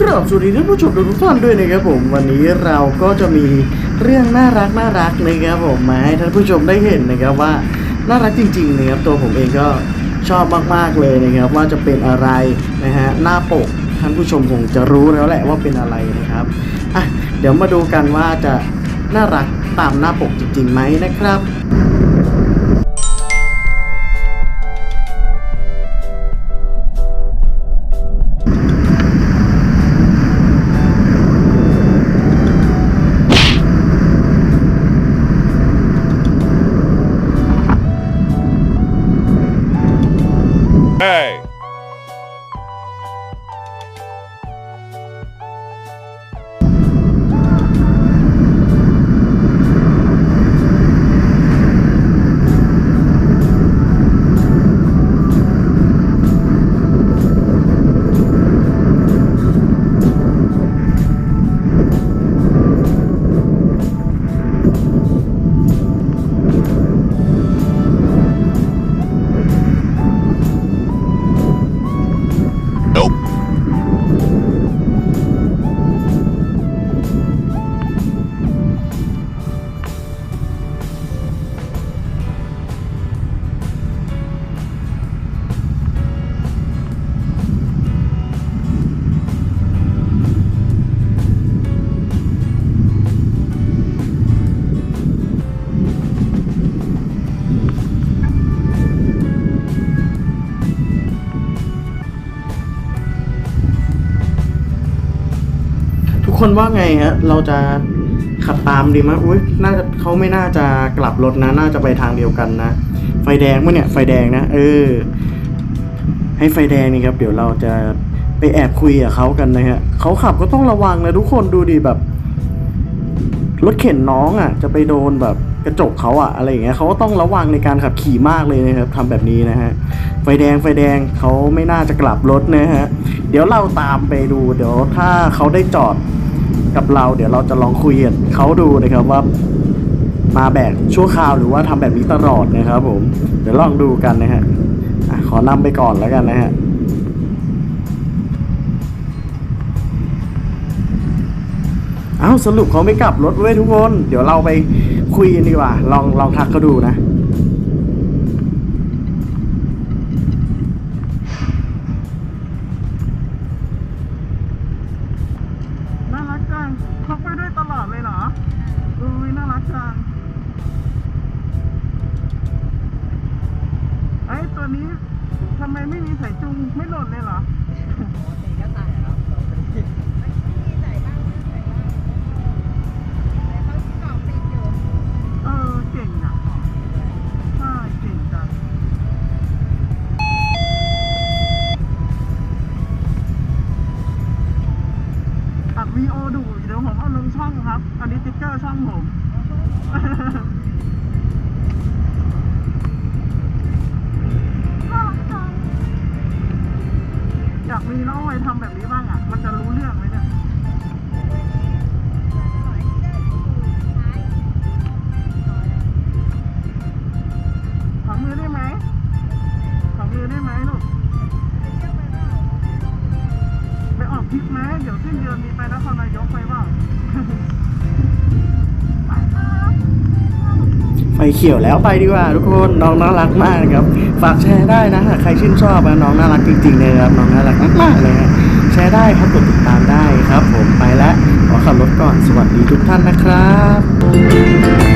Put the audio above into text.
กราบสวัสดีท่านผู้ชมทุกท่านด้วยนะครับผมวันนี้เราก็จะมีเรื่องน่ารักน่ารักนะครับผมมาให้ท่านผู้ชมได้เห็นนะครับว่าน่ารักจริงๆนะครับตัวผมเองก็ชอบมากๆเลยนะครับว่าจะเป็นอะไรนะฮะหน้าปกท่านผู้ชมคงจะรู้แล้วแหละว่าเป็นอะไรนะครับอะเดี๋ยวมาดูกันว่าจะน่ารักตามหน้าปกจริงๆไหมนะครับ Hey! คนว่าไงฮะ เราจะขับตามดีไหมอุ้ยน่าจะเขาไม่น่าจะกลับรถนะ น่าจะไปทางเดียวกันนะ ไฟแดงมั้ยเนี่ย ไฟแดงนะ เออ ให้ไฟแดงนี่ครับ เดี๋ยวเราจะไปแอบคุยกับเขากันนะฮะเขาขับก็ต้องระวังนะทุกคนดูดิแบบ รถเข็นน้องอะ จะไปโดนแบบกระจกเขาอะอะไรอย่างเงี้ยเขาก็ต้องระวังในการขับขี่มากเลยนะครับทำแบบนี้นะฮะ ไฟแดงไฟแดงเขาไม่น่าจะกลับรถนะฮะ เดี๋ยวเราตามไปดู เดี๋ยวถ้าเขาได้จอด กับเรา เดี๋ยวเราจะลองคุยกับเขาดูนะครับว่ามาแบบชั่วคราวหรือว่าทำแบบนี้ตลอดนะครับผม เดี๋ยวลองดูกันนะฮะอะขอนำไปก่อนแล้วกันนะฮะเอ้าสรุปเขาไม่กลับรถเว้ยทุกคน เดี๋ยวเราไปคุยกันดีกว่า ลองลองทักเขาดูนะ น่ารักจั งพกไปด้วยตลอดเลยเหรออุ้ยน่ารักจังไอ้ตัวนี้ทำไมไม่มีสายจุงไม่หล่นเลยเหรอ วีโอดูเดี๋ยวผมเอาลงช่องครับ อันนี้ติ๊กเกอร์ช่องผมอยากมีน้องไว้ทำแบบนี้บ้างอะ มันจะรู้เรื่องไหมเนี่ยขอมือได้ไหมขอมือได้ไหมลูก ไปออกทริปไหมเดี๋ยวสิ้นเดือนมีไปนครนายกไปเปล่าไปครับไฟเขียวแล้วไปดีกว่าทุกคนน้องน่ารักมากนะครับ ฝากแชร์ได้นะหากใครชื่นชอบนะน้องน่ารักจริงๆเลยครับน้องน่ารักมากๆเลยฮะแชร์ได้ครับกดติดตามได้ครับ ผมไปแล้วขอขับรถก่อนสวัสดีทุกท่านนะครับ